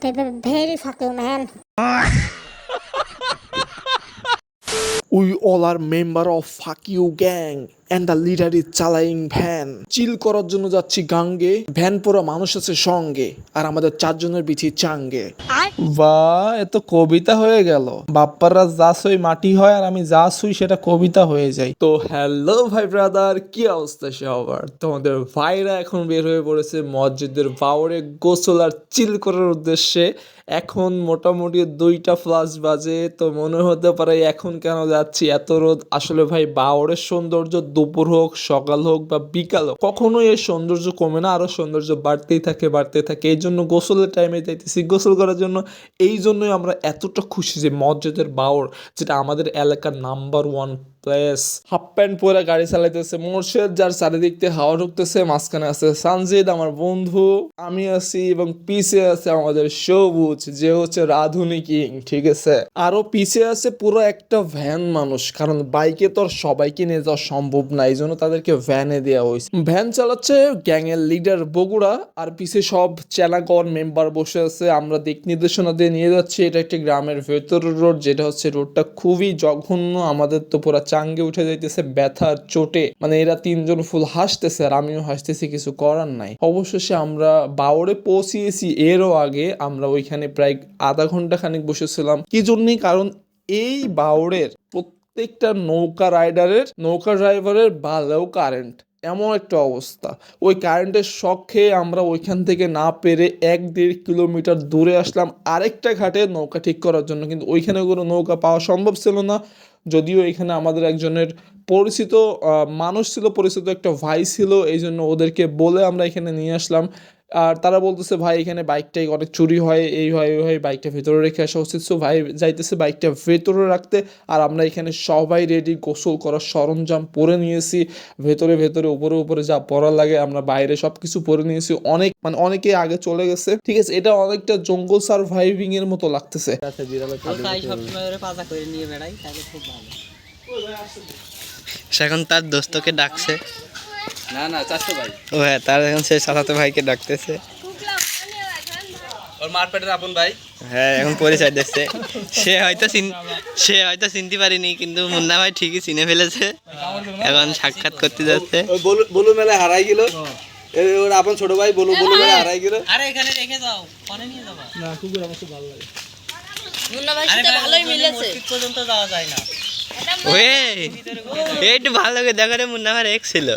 Very fucking man. We all are member of fuck you gang and the leader is চালাইং van. Chill করার জন্য যাচ্ছি গাঙ্গে। Van পুরো মানুষ আছে সঙ্গে আর আমাদের চারজনের বিচি চাঙ্গে। বা এত কবিতা হয়ে গেল। বাপ্পাররা যা সই মাটি হয় আর আমি যা শুই সেটা কবিতা হয়ে যায়। তো হ্যালো ভাই ব্রাদার কি অবস্থা সবার? তোমাদের ভাইরা এখন বের হয়ে পড়েছে মসজিদের বাউরে গোসল আর চিল করার উদ্দেশ্যে। এখন মোটামুটি দুইটা ফ্লাস বাজে তো মনে হতে পারে এখন কেন যাচ্ছি? এত রোদ। আসলে ভাই বাউরের সৌন্দর্য দুপুর হোক, সকাল হোক বা বিকাল হোক, কখনোই এর সৌন্দর্য কমে না আরও সৌন্দর্য বাড়তেই থাকে বাড়তেই থাকে। এই জন্য গোসলের টাইমে যাইতেছি। গোসল করার জন্য এই জন্যই আমরা এতটা খুশি যে মসজিদের বাউর যেটা আমাদের এলাকার number one place half pant পরে গাড়ি চালাইতেছে, মোর্শেদ যার চারিদিক থেকে হাওয়া ঢুকতেছে, মাঝখানে আছে সানজিদ, আমার বন্ধু। আমি আছি এবং পিছে আছে আমাদের সবুজ, যে হচ্ছে রাধুনি কিং, ঠিক আছে? আরও পিছে আছে পুরো একটা ভ্যান মানুষ, কারণ বাইকে তো সবাইকে নিয়ে যাওয়া সম্ভব না এই জন্য তাদেরকে ভ্যানে দেওয়া হয়েছে। ভ্যান চালাচ্ছে গ্যাং এর লিডার বগুড়া, আর পিছে সব চেনাগর মেম্বার বসে আছে, আমরা দিক নির্দেশনা দিয়ে নিয়ে যাচ্ছি, এটা একটি গ্রামের ভেতর রোড যেটা হচ্ছে রোডটা খুবই জঘন্য, আমাদের তো পুরো চাঙ্গে উঠে যাইতেছে ব্যথার চোটে। মানে এরা তিনজন ফুল হাসতেছে আর আমিও হাসতেছি, কিছু করার নাই। অবশেষে আমরা বাউরে পৌঁছিয়েছি। এরও আগে আমরা ওইখানে প্রায় আধা ঘণ্টা খানিক বসেছিলাম। কি জন্যই? কারণ এই বাউরের প্রত্যেকটা নৌকা রাইডারের, নৌকা ড্রাইভারের বালেও কারেন্ট। এমন একটা অবস্থা। ওই কারেন্টের শখ খেয়ে আমরা ওইখান থেকে না পেরে এক দেড় কিলোমিটার দূরে আসলাম আরেকটা ঘাটে নৌকা ঠিক করার জন্য। কিন্তু ওইখানে কোনো নৌকা পাওয়া সম্ভব ছিল না। যদিও এখানে আমাদের একজনের পরিচিত মানুষ ছিল, পরিচিত একটা ভাই ছিল এই জন্য ওদেরকে বলে আমরা এখানে নিয়ে আসলাম। আর তারা বলতেছে ভাই এখানে বাইকটাই অনেক চুরি হয় এই হয় ওই হয় বাইকটা ভেতরে রেখে আসা উচিত। So ভাই যাইতেছে বাইকটা ভেতরে রাখতে আর আমরা এখানে সবাই রেডি গোসল করার সরঞ্জাম পরে নিয়েছি। ভেতরে ভেতরে উপরে উপরে যা পরা লাগে আমরা বাইরে সব কিছু পরে নিয়েছি। অনেক মানে অনেকে আগে চলে গেছে। ঠিক আছে এটা অনেকটা জঙ্গল সার্ভাইভিং এর মতো লাগতেছে। তাই সবসময় ওরে পাজা করে নিয়ে বেড়াই তাহলে খুব ভালো। সে এখন তার দোস্তকে ডাকছে। না না ভাই। ও হ্যাঁ তার এখন সে সালাতে ভাইকে ডাকতেছে। ওর মারপেটের আপন ভাই। হ্যাঁ এখন পরিচয় দিচ্ছে। সে হয়তো চিন- সে হয়তো চিনতে পারিনি কিন্তু মুন্না ভাই ঠিকই চিনে ফেলেছে। এখন সাক্ষাৎ করতে যাচ্ছে। বলু বলু মেলা হারাই গেল। ওর আপন ছোট ভাই বলু বলু মেলা হারাই গেল। আরে এখানে রেখে যাও ফোনে নিয়ে যাবা। না কুকুর আমার খুব ভালো লাগে। ভালোই মিলেছে। পর্যন্ত যাওয়া যায় না। ওয়ে ভালো করে দেখো রে মুন্না ভাই এক ছিল।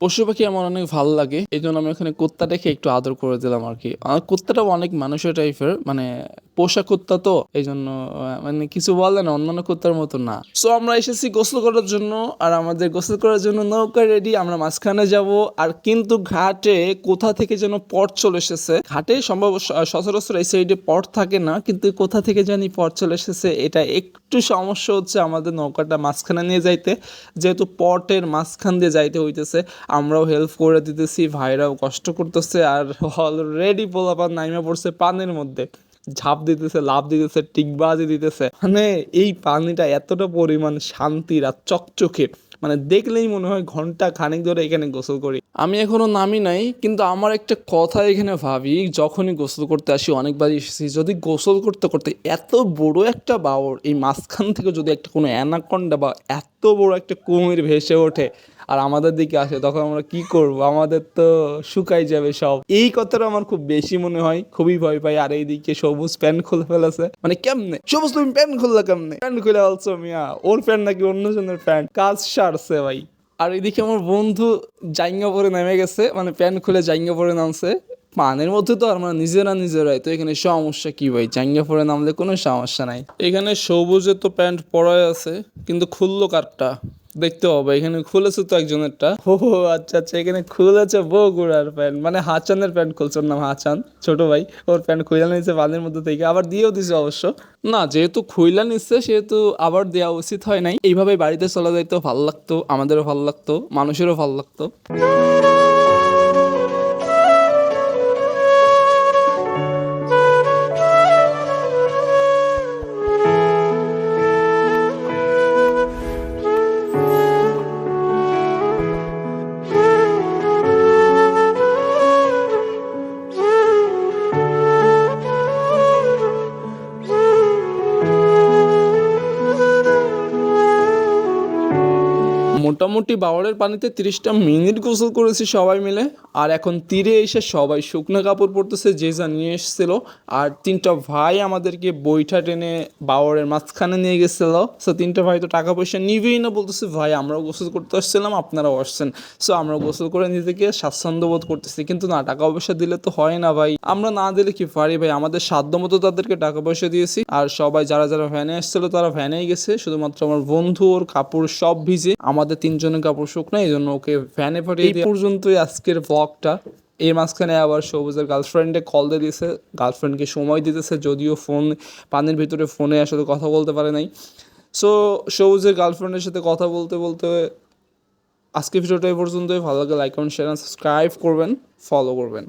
পশু পাখি আমার অনেক ভালো লাগে এই জন্য আমি ওখানে কুত্তা দেখে একটু আদর করে দিলাম আর কি। আর কুত্তাটাও অনেক মানুষের টাইপের মানে পোষা কুত্তা তো এই জন্য মানে কিছু বলে না অন্যান্য কুত্তার মতো না। সো আমরা এসেছি গোসল করার জন্য আর আমাদের গোসল করার জন্য নৌকা রেডি আমরা মাঝখানে যাব আর কিন্তু ঘাটে কোথা থেকে যেন পট চলে এসেছে ঘাটে সম্ভব সচরাচর এই সাইডে পট থাকে না কিন্তু কোথা থেকে জানি পট চলে এসেছে এটা একটু সমস্যা হচ্ছে আমাদের নৌকাটা মাঝখানে নিয়ে যাইতে যেহেতু পটের মাঝখান দিয়ে যাইতে হইতেছে। আমরাও হেল্প করে দিতেছি, ভাইরাও কষ্ট করতেছে আর অলরেডি পোলাপান নাইমা পড়ছে পানের মধ্যে। ঝাঁপ দিতেছে লাভ দিতেছে টিকবাজি দিতেছে। মানে এই পানিটা এতটা পরিমাণ শান্তির আর চকচকে। মানে দেখলেই মনে হয় ঘণ্টা খানিক ধরে এখানে গোসল করি। আমি এখনও নামি নাই, কিন্তু আমার একটা কথা এখানে ভাবি, যখনই গোসল করতে আসি অনেকবার এসেছি, যদি গোসল করতে করতে এত বড় একটা বাওর এই মাঝখান থেকে যদি একটা কোনো অ্যানাকন্ডা বা এত বড় একটা কুমির ভেসে ওঠে আর আমাদের দিকে আসে, তখন আমরা কি করব? আমাদের তো শুকাই যাবে সব। এই কথাটা আমার খুব বেশি মনে হয়, খুবই ভয় পাই। আর এইদিকে সবুজ প্যান্ট খুলে ফেলেছে। মানে কেমনে? সবুজ তুমি প্যান্ট খুললা কেমনে? প্যান্ট খুলে বলছো মিয়া, ওর প্যান্ট নাকি অন্যজনের প্যান্ট? কাজ সারছে ভাই। আর এদিকে আমার বন্ধু জাইঙ্গা পরে নেমে গেছে মানে প্যান্ট খুলে জাইঙ্গা পরে নামছে। পানের মধ্যে তো আর আমরা নিজেরা নিজেরাই তো এখানে সমস্যা কি ভাই? জাঙ্গা পরে নামলে কোনো সমস্যা নাই। এখানে সবুজে তো প্যান্ট পরাই আছে, কিন্তু খুললো কারটা? দেখতে হবে, এখানে খুলেছে তো একজনেরটা। ও আচ্ছা আচ্ছা এখানে খুলেছে বগুড়ার প্যান্ট মানে হাচানের প্যান্ট খুলছে নাম হাচান, ছোট ভাই, ওর প্যান্ট খুলে নিয়েছে বাঁধের মধ্যে থেকে, আবার দিয়েও দিছে অবশ্য। না, যেহেতু খুইলা নিচ্ছে সেহেতু আবার দেওয়া উচিত হয় নাই। এইভাবে বাড়িতে চলে যাইতো, ভালো লাগতো, আমাদেরও ভালো লাগতো, মানুষেরও ভালো লাগতো। মোটামুটি বাওয়ারের পানিতে তিরিশটা মিনিট গোসল করেছি সবাই মিলে। আর এখন তীরে এসে সবাই শুকনো কাপড় পরতেছে, যে যা নিয়ে এসেছিল। আর তিনটা ভাই আমাদেরকে বইটা টেনে বাওয়ারের মাঝখানে নিয়ে গেছিল। সো তিনটা ভাই তো টাকা পয়সা নিবেই না বলতেছে, ভাই, আমরাও গোসল করতে আসছিলাম, আপনারাও আসছেন। সো আমরা গোসল করে গিয়ে স্বাচ্ছন্দ্য বোধ করতেছি। কিন্তু না, টাকা পয়সা দিলে তো হয় না ভাই। আমরা না দিলে কি পারি ভাই? আমাদের সাধ্য মতো তাদেরকে টাকা পয়সা দিয়েছি। আর সবাই যারা যারা ভ্যানে এসেছিল তারা ভ্যানেই গেছে। শুধুমাত্র আমার বন্ধু, ওর কাপড় সব ভিজে। আমাদের তিনজনের কাপড় শুকনো এই জন্য ওকে ভ্যানে পাঠিয়ে এই পর্যন্তই আজকের ব্লগটা এর মাঝখানে আবার সবুজের গার্লফ্রেন্ডে কল দিয়ে দিয়েছে। গার্লফ্রেন্ডকে সময় দিতেছে যদিও ফোন পানির ভিতরে ফোনে আসলে কথা বলতে পারে নাই। সো সবুজের গার্লফ্রেন্ডের সাথে কথা বলতে বলতে আজকে ভিডিওটা এই পর্যন্তই। ভালো লাগে লাইক কমেন্ট শেয়ার সাবস্ক্রাইব করবেন ফলো করবেন।